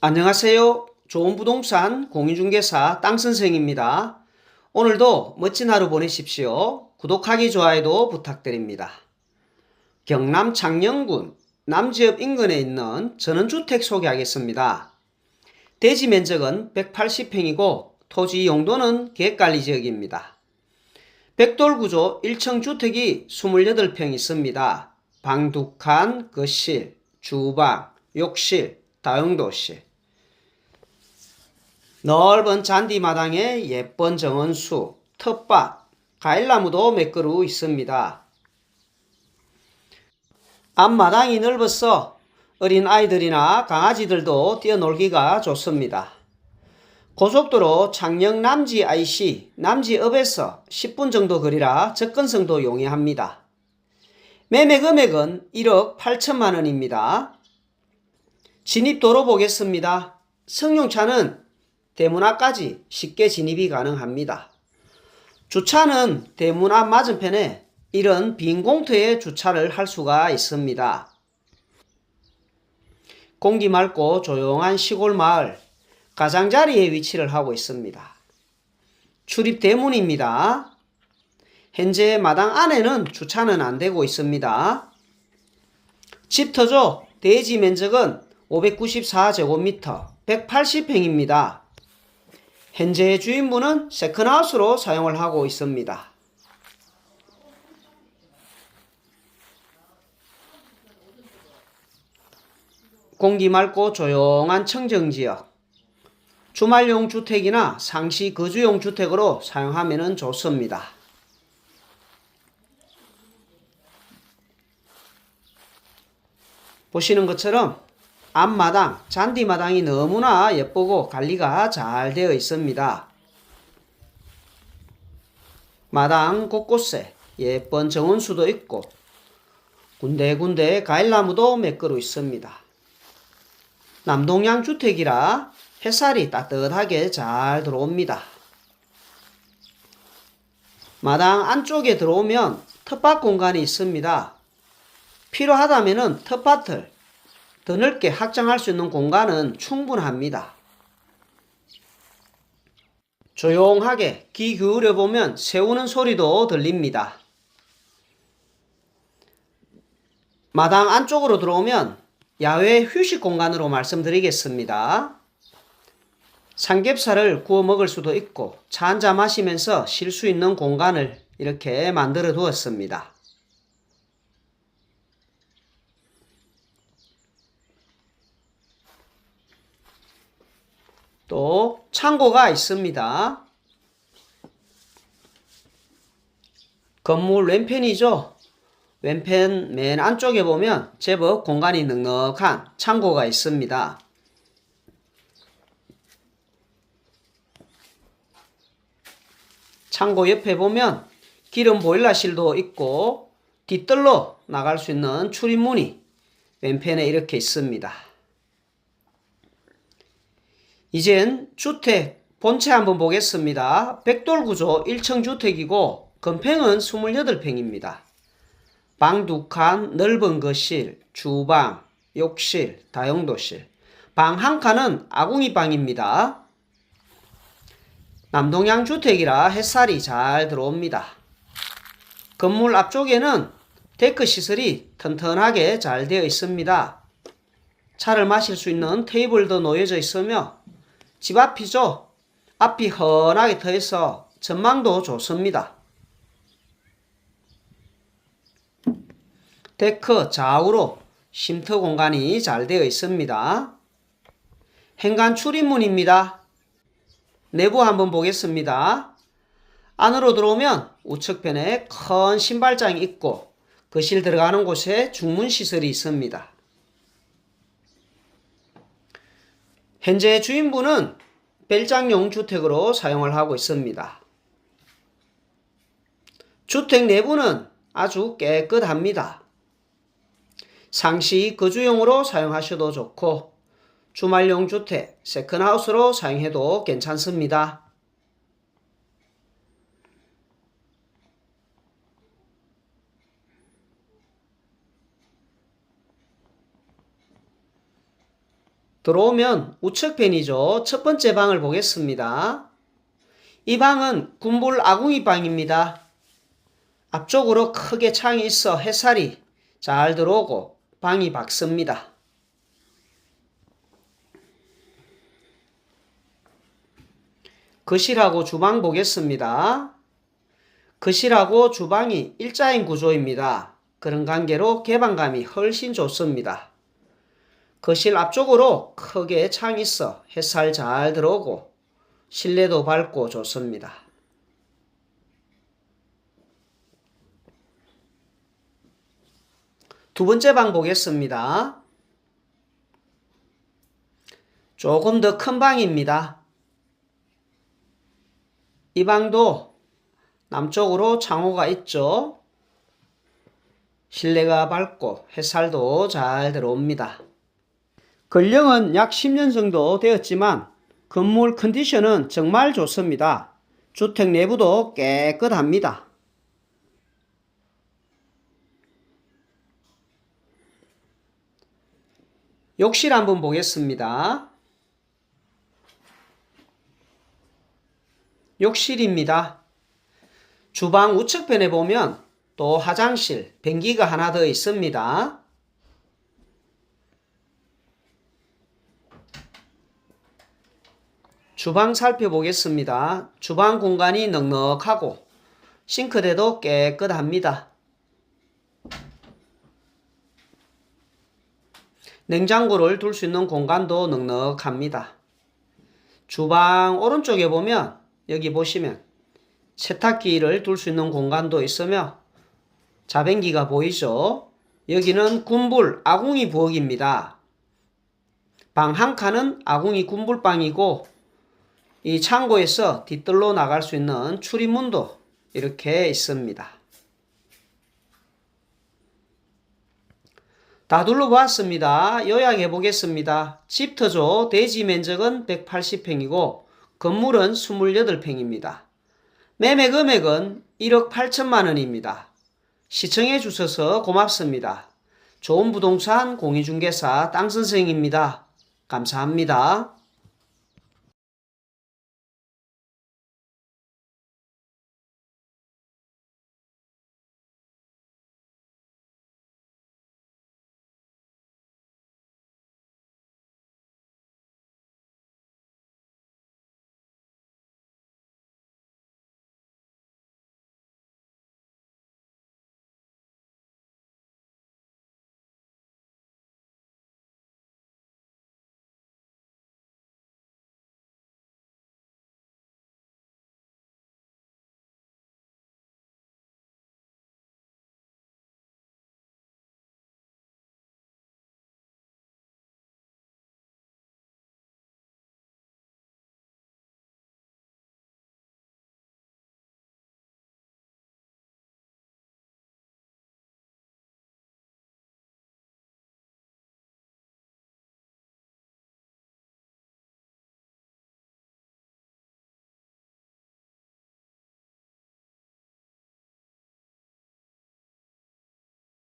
안녕하세요. 좋은 부동산 공인중개사 땅선생입니다. 오늘도 멋진 하루 보내십시오. 구독하기, 좋아요도 부탁드립니다. 경남 창녕군 남지읍 인근에 있는 전원주택 소개하겠습니다. 대지 면적은 180평이고 토지 용도는 계획관리 지역입니다. 백돌 구조 1층 주택이 28평 있습니다. 방두 칸, 거실, 주방, 욕실, 다용도실. 넓은 잔디마당에 예쁜 정원수, 텃밭, 과일나무도 몇 그루 있습니다. 앞마당이 넓어서 어린 아이들이나 강아지들도 뛰어놀기가 좋습니다. 고속도로 창녕 남지 IC 남지읍에서 10분 정도 거리라 접근성도 용이합니다. 매매 금액은 1억 8천만 원입니다. 진입 도로 보겠습니다. 승용차는 대문 앞까지 쉽게 진입이 가능합니다. 주차는 대문 앞 맞은편에 이런 빈 공터에 주차를 할 수가 있습니다. 공기 맑고 조용한 시골 마을 가장자리에 위치를 하고 있습니다. 출입 대문입니다. 현재 마당 안에는 주차는 안 되고 있습니다. 집터조 대지 면적은 594제곱미터 180평입니다. 현재 주인분은 세컨하우스로 사용을 하고 있습니다. 공기 맑고 조용한 청정지역 주말용 주택이나 상시 거주용 주택으로 사용하면 좋습니다. 보시는 것처럼 앞마당, 잔디마당이 너무나 예쁘고 관리가 잘 되어 있습니다. 마당 곳곳에 예쁜 정원수도 있고 군데군데 과일나무도 몇 그루 있습니다. 남동양 주택이라 햇살이 따뜻하게 잘 들어옵니다. 마당 안쪽에 들어오면 텃밭 공간이 있습니다. 필요하다면 텃밭을 더 넓게 확장할 수 있는 공간은 충분합니다. 조용하게 귀 기울여 보면 새우는 소리도 들립니다. 마당 안쪽으로 들어오면 야외 휴식 공간으로 말씀드리겠습니다. 삼겹살을 구워 먹을 수도 있고 차 한잔 마시면서 쉴 수 있는 공간을 이렇게 만들어 두었습니다. 또 창고가 있습니다. 건물 왼편이죠. 왼편 맨 안쪽에 보면 제법 공간이 넉넉한 창고가 있습니다. 창고 옆에 보면 기름 보일러실도 있고 뒷뜰로 나갈 수 있는 출입문이 왼편에 이렇게 있습니다. 이젠 주택 본체 한번 보겠습니다. 백돌 구조 1층 주택이고 건평은 28평입니다. 방 두 칸, 넓은 거실, 주방, 욕실, 다용도실. 방 한 칸은 아궁이 방입니다. 남동양 주택이라 햇살이 잘 들어옵니다. 건물 앞쪽에는 데크 시설이 튼튼하게 잘 되어 있습니다. 차를 마실 수 있는 테이블도 놓여져 있으며 집 앞이죠. 앞이 훤하게 트여서 전망도 좋습니다. 데크 좌우로 쉼터 공간이 잘 되어 있습니다. 현관 출입문입니다. 내부 한번 보겠습니다. 안으로 들어오면 우측편에 큰 신발장이 있고 거실 들어가는 곳에 중문 시설이 있습니다. 현재 주인분은 벨장용 주택으로 사용을 하고 있습니다. 주택 내부는 아주 깨끗합니다. 상시 거주용으로 사용하셔도 좋고 주말용 주택, 세컨하우스로 사용해도 괜찮습니다. 들어오면 우측편이죠. 첫 번째 방을 보겠습니다. 이 방은 군불 아궁이 방입니다. 앞쪽으로 크게 창이 있어 햇살이 잘 들어오고 방이 밝습니다. 거실하고 주방 보겠습니다. 거실하고 주방이 일자인 구조입니다. 그런 관계로 개방감이 훨씬 좋습니다. 거실 앞쪽으로 크게 창이 있어 햇살 잘 들어오고 실내도 밝고 좋습니다. 두 번째 방 보겠습니다. 조금 더 큰 방입니다. 이 방도 남쪽으로 창호가 있죠. 실내가 밝고 햇살도 잘 들어옵니다. 건령은 약 10년 정도 되었지만 건물 컨디션은 정말 좋습니다. 주택 내부도 깨끗합니다. 욕실 한번 보겠습니다. 욕실입니다. 주방 우측편에 보면 또 화장실, 변기가 하나 더 있습니다. 주방 살펴보겠습니다. 주방 공간이 넉넉하고 싱크대도 깨끗합니다. 냉장고를 둘 수 있는 공간도 넉넉합니다. 주방 오른쪽에 보면 여기 보시면 세탁기를 둘 수 있는 공간도 있으며 자변기가 보이죠? 여기는 군불 아궁이 부엌입니다. 방 한 칸은 아궁이 군불방이고 이 창고에서 뒤뜰로 나갈 수 있는 출입문도 이렇게 있습니다. 다 둘러보았습니다. 요약해 보겠습니다. 집터조 대지 면적은 180평이고 건물은 28평입니다. 매매 금액은 1억 8천만 원입니다. 시청해 주셔서 고맙습니다. 좋은 부동산 공인중개사 땅선생입니다. 감사합니다.